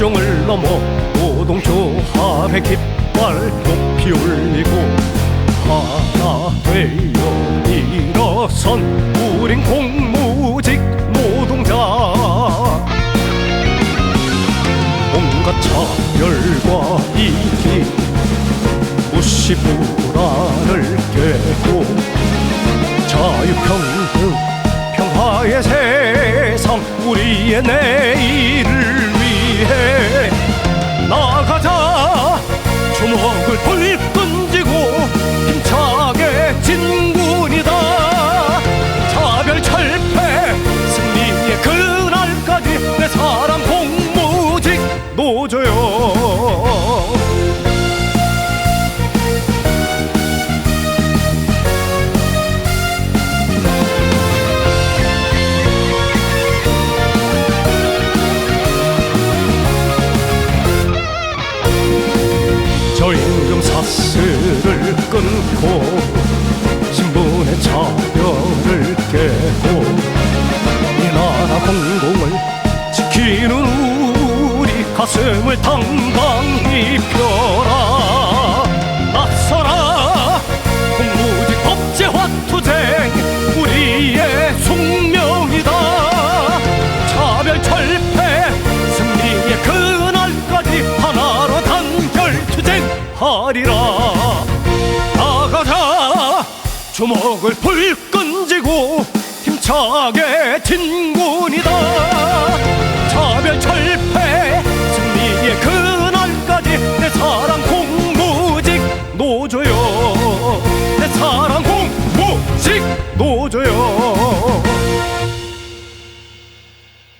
국경을 넘어 노동조 합의 깃발 높이 올리고 하나 되어 일어선 우린 공무직 노동자. 온갖 차별과 이기 무시 불안을 깨고 자유평등 평화의 세상 우리의 내일 위해 나가자. 주먹을 불끈지고 힘차게 진군이다. 차별 철폐 승리의 그날까지 내 사랑 공무직 노조요 공공을 지키는 우리 가슴을 당당히 펴라. 나서라. 공무직 법제화 투쟁 우리의 숙명이다. 차별 철폐 승리의 그날까지 하나로 단결 투쟁하리라. 나가자. 주먹을 불끈 쥐고 침착의 진군이다. 차별 철폐 승리의 그날까지 내 사랑 공무직 노조요. 내 사랑 공무직 노조요.